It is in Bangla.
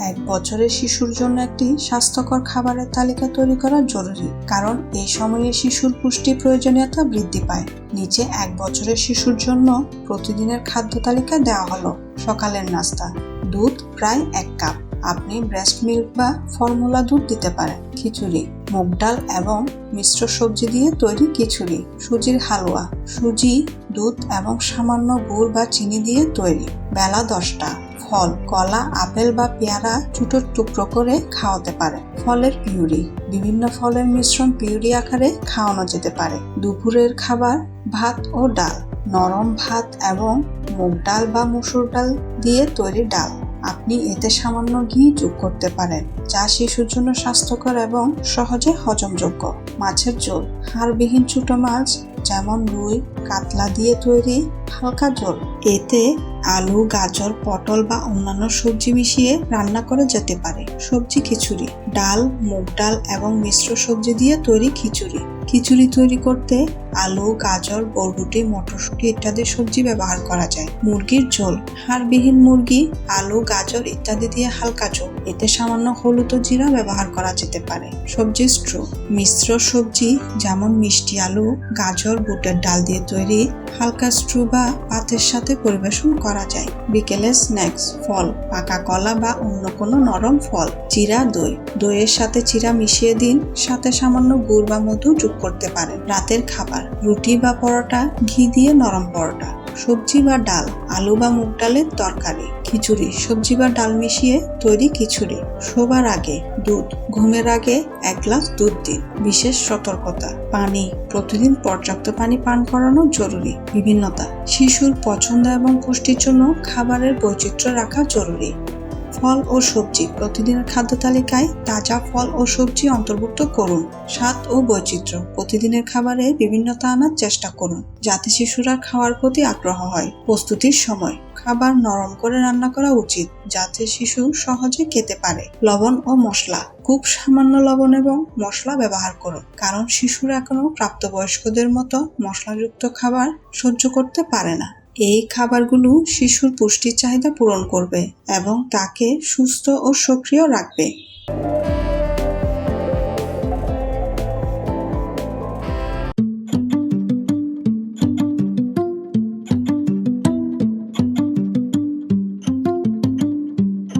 এক বছরের শিশুর জন্য একটি স্বাস্থ্যকর খাবারের তালিকা তৈরি করা জরুরি, কারণ এই সময়ে শিশুর পুষ্টি প্রয়োজনীয়তা বৃদ্ধি পায়। নিচে এক বছরের শিশুর জন্য প্রতিদিনের খাদ্য তালিকা দেওয়া হলো। সকালের নাস্তা, দুধ প্রায় এক কাপ। আপনি ব্রেস্ট মিল্ক বা ফর্মুলা দুধ দিতে পারেন। খিচুড়ি, মুগ ডাল এবং মিশ্র সবজি দিয়ে তৈরি খিচুড়ি। সুজির হালুয়া, সুজি, দুধ এবং সামান্য গুড় বা চিনি দিয়ে তৈরি। বেলা দশটা। ফল, কলা, আপেল বা পেয়ারা ছোট টুকরো করে খাওয়াতে পারে। ফলের পিউরি, বিভিন্ন ফলের মিশ্রণ পিউরি আকারে খাওয়ানো যেতে পারে। দুপুরের খাবার, ভাত ও ডাল, নরম ভাত এবং মুগ ডাল বা মসুর ডাল দিয়ে তৈরি ডাল। আপনি এতে সামান্য ঘি যোগ করতে পারেন। যা শিশুর জন্য স্বাস্থ্যকর এবং সহজে হজমযোগ্য। মাছের ঝোল, হাড়বিহীন ছোট মাছ যেমন রুই, কাতলা দিয়ে তৈরি হালকা ঝোল। এতে আলু, গাজর, পটল বা অন্যান্য সবজি মিশিয়ে রান্না করা যেতে পারে। সবজি খিচুড়ি, ডাল, মুগ ডাল এবং মিশ্র সবজি দিয়ে তৈরি খিচুড়ি। খিচুড়ি তৈরি করতে আলু, গাজর, বরবটি, মটরশুঁটি ইত্যাদি সবজি ব্যবহার করা যায়। মুরগির ঝোল, হাড়বিহীন মুরগি, আলু, গাজর ইত্যাদি দিয়ে হালকা ঝোল। এতে সামান্য হলুদ জিরা ব্যবহার করা যেতে পারে। সবজি স্ট্রু, মিশ্র সবজি যেমন মিষ্টি আলু, গাজর, বুটের ডাল দিয়ে তৈরি হালকা স্ট্রু বা ভাতের সাথে পরিবেশন করা যায়। বিকেলে স্ন্যাক্স, ফল, পাকা কলা বা অন্য কোনো নরম ফল। চিরা দই। দইয়ের সাথে চিরা মিশিয়ে দিন, সাথে সামান্য গুড় বা মধু যোগ করতে পারেন। রাতের খাবার। রুটি বা পরোটা, ঘি দিয়ে নরম পরোটা। সবজি বা ডাল, আলু বা মুগ ডালের তরকারি, খিচুড়ি, সবজি বা ডাল মিশিয়ে তৈরি খিচুড়ি, শোবার আগে দুধ, ঘুমের আগে এক গ্লাস দুধ দিন। বিশেষ সতর্কতা, পানি, প্রতিদিন পর্যাপ্ত পানি পান করানো জরুরি। বিভিন্নতা, শিশুর পছন্দ এবং পুষ্টির জন্য খাবারের বৈচিত্র্য রাখা জরুরি। ফল ও সবজি প্রতিদিনের খাদ্য তালিকায় তাজা ফল ও সবজি অন্তর্ভুক্ত করুন। স্বাদ ও বৈচিত্র্য প্রতিদিনের খাবারে বিভিন্নতা আনার চেষ্টা করুন। যাতে শিশুরা খাওয়ার প্রতি আগ্রহ হয়। প্রস্তুতির সময় খাবার নরম করে রান্না করা উচিত, যাতে শিশু সহজে খেতে পারে। লবণ ও মশলা খুব সামান্য লবণ এবং মশলা ব্যবহার করুন, কারণ শিশুরা এখনও প্রাপ্তবয়স্কদের মতো মশলাযুক্ত খাবার সহ্য করতে পারে না। এই খাবারগুলো শিশুর পুষ্টির চাহিদা পূরণ করবে এবং তাকে সুস্থ ও সক্রিয় রাখবে।